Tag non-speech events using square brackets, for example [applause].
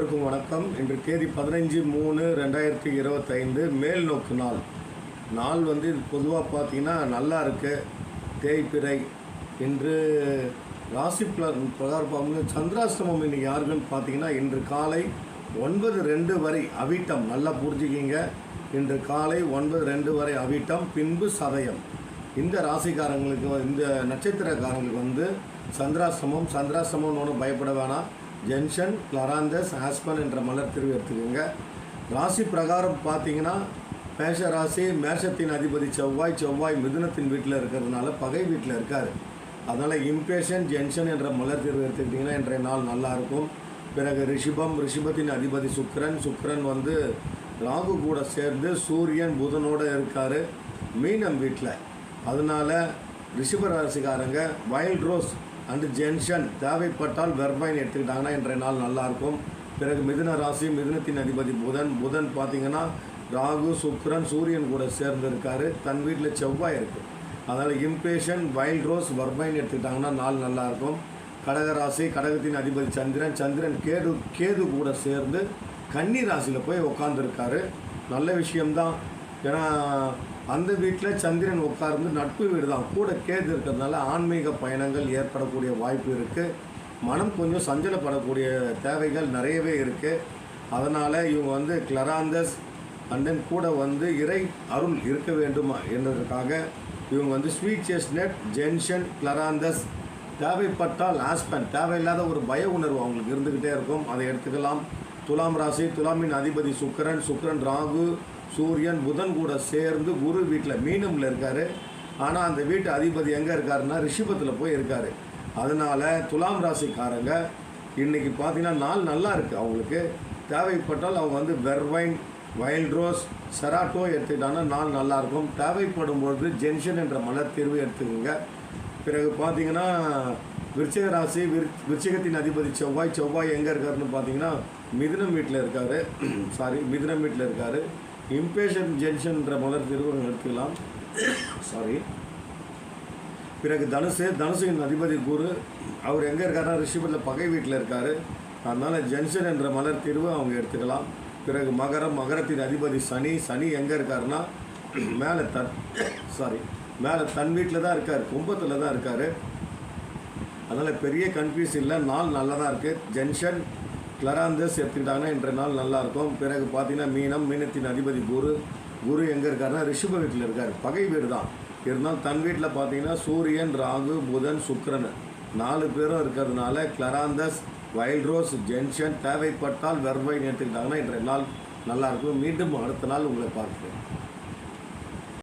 அனைவருக்கும் வணக்கம். இன்று தேதி பதினஞ்சு மூணு ரெண்டாயிரத்தி இருபத்தைந்து மேல் நோக்கு நாள். நாள் வந்து இது பொதுவாக பார்த்தீங்கன்னா நல்லா இருக்கு. தேய்பிறை இன்று ராசி பிர- பிரகாரம் பார்க்கும்போது சந்திராசிரமம் இன்னைக்கு யாருக்குன்னு பார்த்தீங்கன்னா இன்று காலை ஒன்பது ரெண்டு வரை அவிட்டம். நல்லா புரிஞ்சுக்கிங்க. இன்று காலை ஒன்பது ரெண்டு வரை அவிட்டம். பின்பு சதயம். இந்த ராசிக்காரங்களுக்கு இந்த நட்சத்திரக்காரங்களுக்கு வந்து சந்திராசிரமம் சந்திராசிரமம்னு ஒன்றும் பயப்பட வேணாம். ஜென்ஷன் கிளராந்தஸ் ஆஸ்பன் என்ற மலர் திருவி எடுத்துக்கோங்க. ராசி பிரகாரம் பார்த்தீங்கன்னா மேஷ ராசி மேஷத்தின் அதிபதி செவ்வாய் செவ்வாய் மிதுனத்தின் வீட்டில் இருக்கிறதுனால பகை வீட்டில் இருக்கார். அதனால் இம்பேஷன் ஜென்ஷன் என்ற மலர் திருவி எடுத்துக்கிட்டிங்கன்னா இன்றைய நாள் நல்லாயிருக்கும் பிறகு ரிஷிபம் ரிஷிபத்தின் அதிபதி சுக்ரன் சுக்ரன் வந்து ராகு கூட சேர்ந்து சூரியன் புதனோட இருக்கார் மீனம் வீட்டில். அதனால ரிஷப ராசிக்காரங்க வைல்ட் ரோஸ் அண்டு ஜென்ஷன் தேவைப்பட்டால் வெர்பைன் எடுத்துக்கிட்டாங்கன்னா இன்றைய நாள் நல்லாயிருக்கும். பிறகு மிதுன ராசி மிதுனத்தின் அதிபதி புதன். புதன் பார்த்தீங்கன்னா ராகு சுக்ரன் சூரியன் கூட சேர்ந்துருக்காரு. தன் வீட்டில் செவ்வாய் இருக்குது அதனால் இம்பேஷன் வைல்ட் ரோஸ் வர்பைன் எடுத்துக்கிட்டாங்கன்னா நாள் நல்லாயிருக்கும். கடகராசி கடகத்தின் அதிபதி சந்திரன். சந்திரன் கேது கேது கூட சேர்ந்து கன்னி ராசியில் போய் உட்காந்துருக்காரு நல்ல விஷயம்தான். ஏன்னா அந்த வீட்டில் சந்திரன் உட்கார்ந்து நட்பு வீடு தான் கூட கேது இருக்கிறதுனால ஆன்மீக பயணங்கள் ஏற்படக்கூடிய வாய்ப்பு இருக்குது மனம் கொஞ்சம் சஞ்சலப்படக்கூடிய தேவைகள் நிறையவே இருக்குது அதனால் இவங்க வந்து கிளராந்தஸ் அண்ட் தென் கூட வந்து இறை அருள் இருக்க வேண்டுமா என்றதுக்காக இவங்க வந்து ஸ்வீட் செஸ்னட் ஜென்ஷன் கிளராந்தஸ் தேவைப்பட்டால் ஆஸ்பன் தேவையில்லாத ஒரு பய உணர்வு அவங்களுக்கு இருந்துக்கிட்டே இருக்கும். அதை எடுத்துக்கலாம். துலாம் ராசி துலாமின் அதிபதி சுக்கரன் சுக்கரன் ராகு சூரியன் புதன் கூட சேர்ந்து குரு வீட்டில் மீனமில் இருக்கார். ஆனால் அந்த வீட்டு அதிபதி எங்கே இருக்காருன்னா ரிஷபத்தில் போய் இருக்கார். அதனால் துலாம் ராசிக்காரங்க இன்றைக்கி பார்த்தீங்கன்னா நாள் நல்லா இருக்குது அவங்களுக்கு. தேவைப்பட்டால் அவங்க வந்து வெர்வைன் வைல்ட் ரோஸ் செராட்டோ எடுத்துக்கிட்டாங்கன்னா நாள் நல்லாயிருக்கும் தேவைப்படும் பொழுது ஜென்ஷன் என்ற மலர் தீர்வு எடுத்துக்கோங்க. பிறகு பார்த்தீங்கன்னா விருச்சிக ராசி விரு விருச்சிகத்தின் அதிபதி செவ்வாய் செவ்வாய் எங்கே இருக்காருன்னு பார்த்தீங்கன்னா மிதுனம் வீட்டில் இருக்கார். சாரி [clears throat] மிதுனம் வீட்டில் இருக்கார். இம்பேஷன் ஜென்ஷன்ற மலர் தீர்வு எடுத்துக்கலாம் சாரி பிறகு தனுசு தனுசுவின் அதிபதி குரு அவர் எங்கே இருக்காருன்னா ரிஷிபத்தில் பகை வீட்டில் இருக்கார். அதனால் ஜென்ஷன் என்ற மலர் தீர்வு அவங்க எடுத்துக்கலாம். பிறகு மகரம் மகரத்தின் அதிபதி சனி சனி எங்கே இருக்காருன்னா மேலே தன் சாரி மேலே தன் வீட்டில் தான் இருக்கார் கும்பத்தில் தான் இருக்கார். அதனால் பெரிய கன்ஃபியூஸ் இல்லை நாள் நல்லா தான் இருக்குது ஜென்ஷன் கிளராந்தஸ் எடுத்துக்கிட்டாங்கன்னா இன்றைய நாள் நல்லாயிருக்கும். பிறகு பார்த்தீங்கன்னா மீனம் மீனத்தின் அதிபதி குரு. குரு எங்கே இருக்காருன்னா ரிஷப வீட்டில் இருக்கார். பகை வீடு தான். இருந்தாலும் தன் வீட்டில் பார்த்தீங்கன்னா சூரியன் ராகு புதன் சுக்கிரன் நாலு பேரும் இருக்கிறதுனால கிளராந்தஸ் வைல்ட் ரோஸ் ஜென்ஷன் தேவைப்பட்டால் வெர்வைன் எடுத்துக்கிட்டாங்கன்னா இன்றைய நாள் நல்லாயிருக்கும். மீண்டும் அடுத்த நாள் உங்களை பார்க்குறேன்.